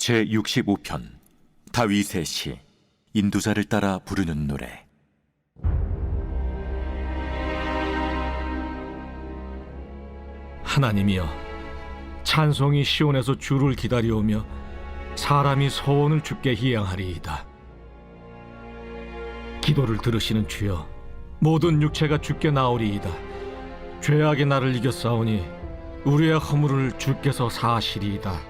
제 65편 다윗의 시 인도자를 따라 부르는 노래. 하나님이여 찬송이 시온에서 주를 기다려오며 사람이 소원을 주께 희양하리이다. 기도를 들으시는 주여 모든 육체가 주께 나오리이다. 죄악의 나를 이겼사오니 우리의 허물을 주께서 사하시리이다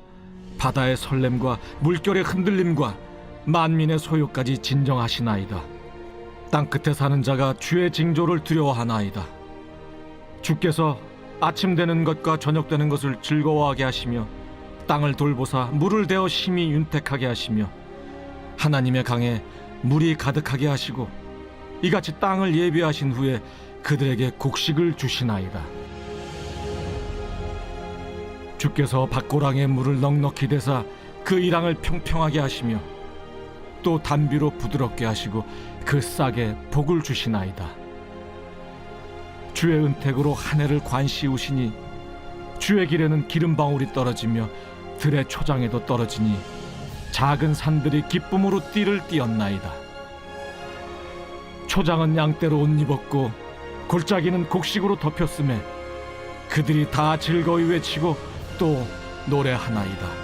바다의 설렘과 물결의 흔들림과 만민의 소요까지 진정하시나이다. 땅 끝에 사는 자가 주의 징조를 두려워하나이다. 주께서 아침 되는 것과 저녁 되는 것을 즐거워하게 하시며 땅을 돌보사 물을 대어 심히 윤택하게 하시며 하나님의 강에 물이 가득하게 하시고 이같이 땅을 예비하신 후에 그들에게 곡식을 주시나이다. 주께서 밭고랑에 물을 넉넉히 대사 그 이랑을 평평하게 하시며 또 단비로 부드럽게 하시고 그 싹에 복을 주시나이다. 주의 은택으로 한 해를 관시우시니 주의 길에는 기름 방울이 떨어지며 들의 초장에도 떨어지니 작은 산들이 기쁨으로 띠를 띠었나이다. 초장은 양떼로 옷 입었고 골짜기는 곡식으로 덮였음에 그들이 다 즐거이 외치고 또 노래하나이다.